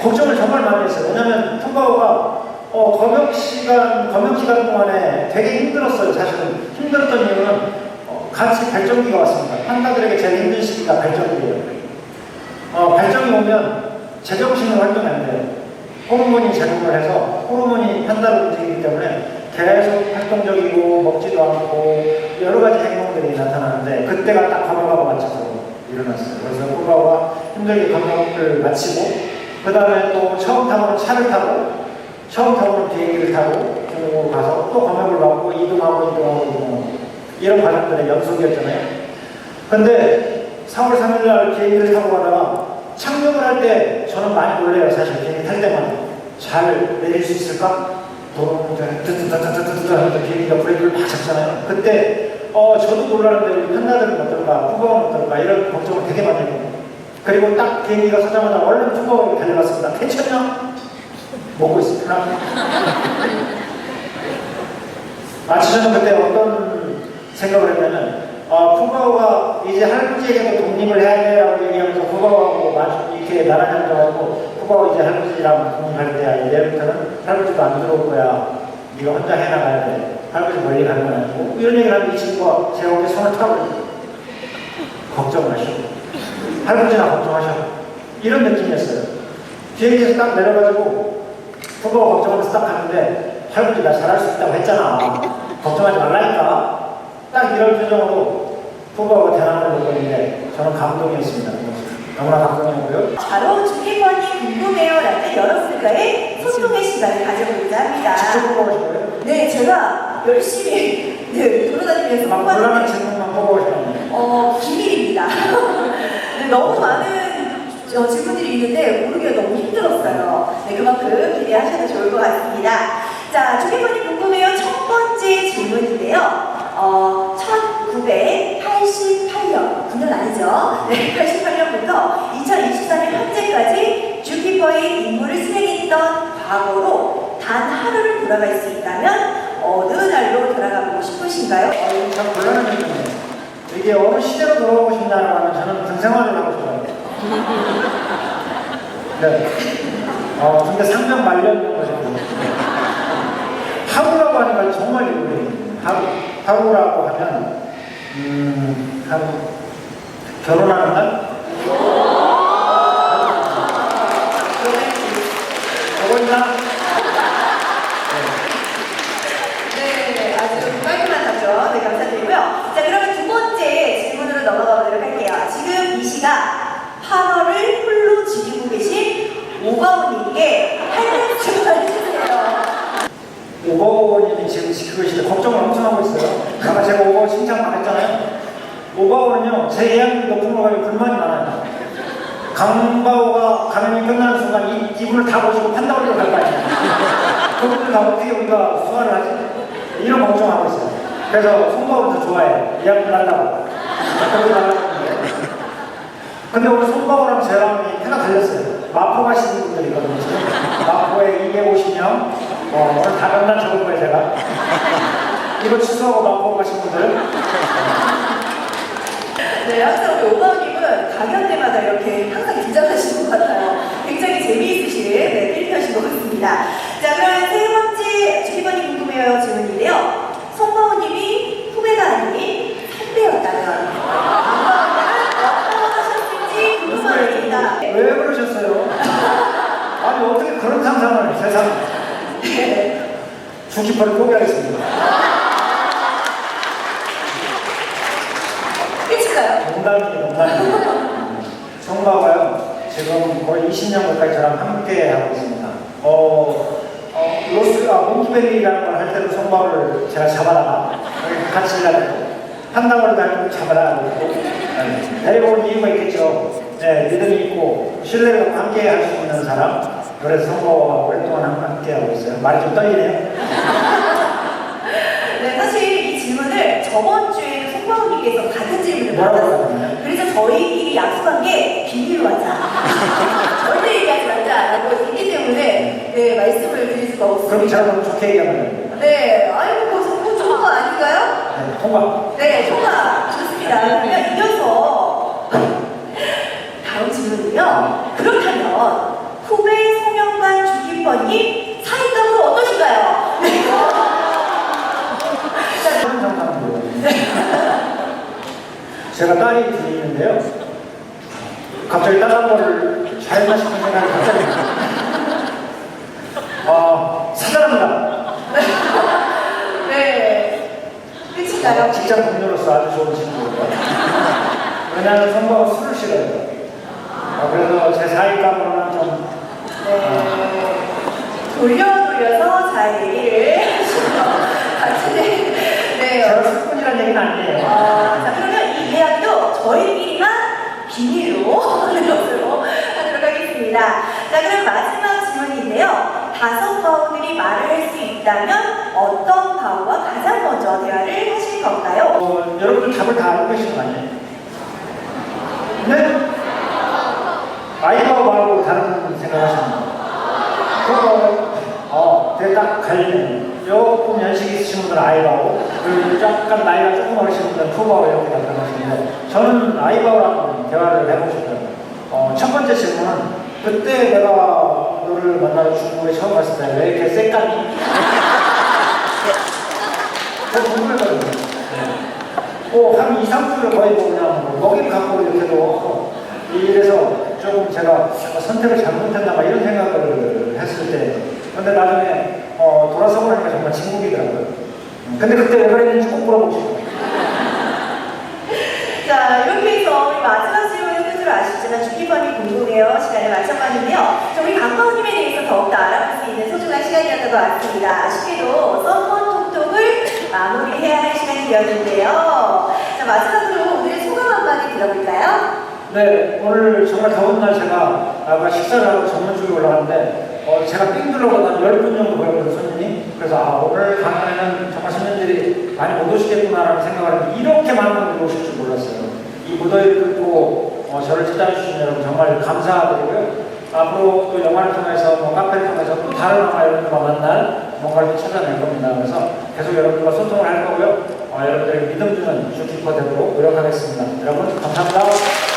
걱정을 정말 많이 했어요. 왜냐면 푸바오가 어, 검역 시간, 검역 기간 동안에 되게 힘들었어요. 사실은 힘들었던 이유는 어, 같이 발정기가 왔습니다. 판다들에게 제일 힘든 시기가 발정기예요. 어, 발정이 오면 제정신으로 활동이 안 돼요. 호르몬이 작용을 해서 호르몬이 판다를 움직이기 때문에 계속 활동적이고 먹지도 않고 여러 가지 행동들이 나타나는데 그때가 딱 검역하고 맞춰서 일어났어요. 그래서 푸바오가 힘들게 검역을 마치고 그 다음에 또 처음 타고는 차를 타고 처음 타고는 비행기를 타고 중국으로 가서 또 검역을 받고 이동하고 이동하고 이동하고 이런 과정들의 연속이었잖아요. 근데 4월 3일 날 비행기를 타고 가다가 착륙을 할 때 저는 많이 놀래요 사실 비행기 탈 때마다 잘 내릴 수 있을까? 도로 드드드드드드 하면서 비행기가 브레이크를 막 잡잖아요. 그때 어 저도 놀라는데 우리 팬나들은 어떨까? 후보는 어떨까? 이런 걱정을 되게 많이 해요. 그리고 딱 비행기가 서자마자 얼른 투바오에 달려갔습니다. 괜찮냐? 먹고 있습니다. 마치 저는 그때 어떤 생각을 했냐면 어, 푸바오가 이제 할아버지에게도 독립을 해야 돼라고 얘기하면서 푸바오하고 마주 이렇게 나란히 앉아가고 푸바오 이제 할아버지랑 독립할 때야 이제부터는 할아버지도 안 들어올 거야 네가 혼자 해나가야 돼 할아버지 멀리 가는 건 아니고 이런 얘기를 하면 이 친구가 제 어깨 손을 타고 걱정 마시오 할아버지나 걱정하셔. 이런 느낌이었어요. 비행기에서 딱 내려가지고 푸바오 걱정하면서 딱 가는데 할아버지 나 잘할 수 있다고 했잖아. 걱정하지 말라니까. 딱 이런 표정으로 푸바오가 대나무를 보고 있는데 저는 감동이었습니다. 너무나 감동이었고요. 바로 주기권이 궁금해요 라는 여러분과의 소통의 시간을 가져보고자 합니다. 직접 뽑아오신 거예요? 네, 제가 열심히 네, 돌아다니면서 막 곤란한 질문만 뽑아오시는 어, 비밀입니다. 네, 너무 많은 어, 질문들이 있는데 모르기가 너무 힘들었어요. 네, 그만큼 기대하셔도 좋을 것 같습니다. 자, 주기권이 궁금해요. 첫 번째 질문인데요. 어, 1988년, 9년 아니죠? 네, 88년부터 2024년 현재까지 주키퍼의 임무를 수행했던 과거로 단 하루를 돌아갈 수 있다면 어느 날로 돌아가고 싶으신가요? 아, 이거 참 곤란한 질문이에요 이게 어느 시대로 돌아가고 싶냐고 하면 저는 군생활을 하고 싶어요 네. 어, 근데 상병 말년 거죠 하루라고 하니까 정말 이거예요 하루, 하루라고 하면 음, 하루 결혼하는 날? 저거 있나? 네, 아주 깔끔한 답변. 네, 감사드리고요. 자, 그러면 두 번째 질문으로 넘어가 보도록 할게요. 지금 이 시각 8월을 홀로 지키고 계신 오바오님께 할 말씀을 해주세요. 오버원님이 지금 지키고 계시는데 걱정을 엄청 하고 있어요. 아까 제가 칭찬 안 했잖아요. 오버원은요, 제 예약률 높은 거 가지고 불만이 많아요. 강바오가 가면이 끝나는 순간 이 기분을 다 보시고 판다고리로 갈거 아니에요. 그분들 다 어떻게 우리가 수화를 하지? 이런 걱정하고 있어요. 그래서 송바오도 좋아해요. 예약률 날라고 근데 오늘 송바오랑 저랑 해가 달렸어요. 마포 가시는 분들이 있거든요. 마포에 250명. 어, 오늘 다간단 적을 거예요, 제가. 이거 취소하고 마포 가신 분들. 네, 항상 우리 오바오님은 강연 때마다 이렇게 항상 긴장하시는 것 같아요. 굉장히 재미있으신 네, 캐릭터신 것 같습니다. 자, 그럼 세 번째 주기번이 궁금해요 질문인데요. 송바오님이 후배가 아닌 선배였다면 오바오님은 어떠하셨을지 궁금합니다. 왜 그러셨어요? 아니, 어떻게 그런 상상을 세상에. 네. 주기퍼를 포기하겠습니다. 끝인가요? 농담이에요, 농담이에요. 송바오가요, 지금 거의 20년 가까이 저랑 함께 하고 있습니다. 어, 어, 로스가 몽키베리라는 걸 할 때도 송바오를 제가 여기 같이 일하고 한다고 할 때도 잡아다가 데리고 온 이유가 있겠죠. 네, 믿음이 있고 신뢰가 함께 할 수 있는 사람. 그래서 오랫동안 함께 하고 있어요. 말이 좀 떨리네요. 네, 사실 이 질문을 저번 주에 송바오님께서 같은 질문을 뭐라고 받았어요. 하셨나요? 그래서 저희끼리 약속한 게 비밀로 하자. 절대 얘기하지 말자라고 했기 때문에 네, 말씀을 드릴 수가 그럼 없습니다. 제가 너무 좋게 얘기하면 네, 아이고, 뭐, 뭐 좋은 거 아닌가요? 네, 통과. 네, 통과. 좋습니다. 그러면 이어서 다음 질문은요. 그렇다면 후배 송영관 주키퍼님 사인감으로 어떠신가요? 제가 딸이 둘이 있는데요. 갑자기 딸한 번을 잘했나 싶은 생각이 갑자기. 아, 사랑합니다. 네. 끝인가요? 직장 동료로서 아주 좋은 친구예요. 왜냐하면 선거가 술을 싫어해요. 어, 그래서 제 사익감으로는 좀 네. 돌려 돌려서 잘 얘기를 하시는 것 같은데. 네. 제가 술꾼이라는 얘기는 아니에요. 아, 자, 그러면 이 이야기도 저희끼리만 비밀로 하는 것으로 하도록 하겠습니다. 자, 그럼 마지막 질문인데요. 다섯 바우들이 말을 할 수 있다면 어떤 바우와 가장 먼저 대화를 하실 건가요? 어, 여러분들 답을 다 알고 계신 거 아니에요? 네? 아이바오 말고 다른? 그거, 어, 되게 딱 갈리네요. 조금 연식이 있으신 분들은 아이바오, 그리고 약간 나이가 조금 어리신 분들은 푸바오 이렇게 답변하시는데, 저는 아이바오랑 대화를 해보고 싶어요. 어, 첫 번째 질문은, 그때 내가 너를 만나러 중국에 처음 갔을 때 왜 이렇게 쌩까니? 저 궁금했거든요. 네. 뭐, 한 2, 3주를 거의 뭐 그냥 뭐 먹이를 갖고 이렇게도 이래서 조금 제가 선택을 잘못했나 봐 이런 생각을 했을 때 근데 나중에 어, 돌아서 보니까 정말 진국이더라고요. 음, 근데 그때 왜 그랬는지 꼭 물어보고. 자, 이렇게 해서 우리 마지막 질문을 끝으로 아시지만 주기번이 궁금해요. 시간을 마쳐봤는데요. 자, 우리 강바우님에 대해서 더욱더 알아볼 수 있는 소중한 시간이었던 것 같습니다. 아쉽게도 썸먼 톡톡을 마무리해야 할 시간이 되었는데요. 자, 마지막으로 오늘의 소감 한마디 들어볼까요? 네, 오늘 정말 더운 날 제가 아까 식사를 하고 정문 쪽에 올라갔는데 어, 제가 삥 둘러보다 10분 정도 보였거든요, 손님이. 그래서 아, 오늘 강연에는 정말 손님들이 많이 못 오시겠구나라는 생각을 했는데 이렇게 많은 분들이 오실 줄 몰랐어요. 이 무더위를 뚫고 어, 저를 찾아주신 여러분 정말 감사드리고요. 앞으로 또 영화를 통해서 뭐 카페를 통해서 또 다른 영화 여러분들과 만날 뭔가를 또 찾아낼 겁니다. 그래서 계속 여러분들과 소통을 할 거고요. 어, 여러분들의 믿음 주는 주키퍼 되도록 노력하겠습니다. 여러분 감사합니다.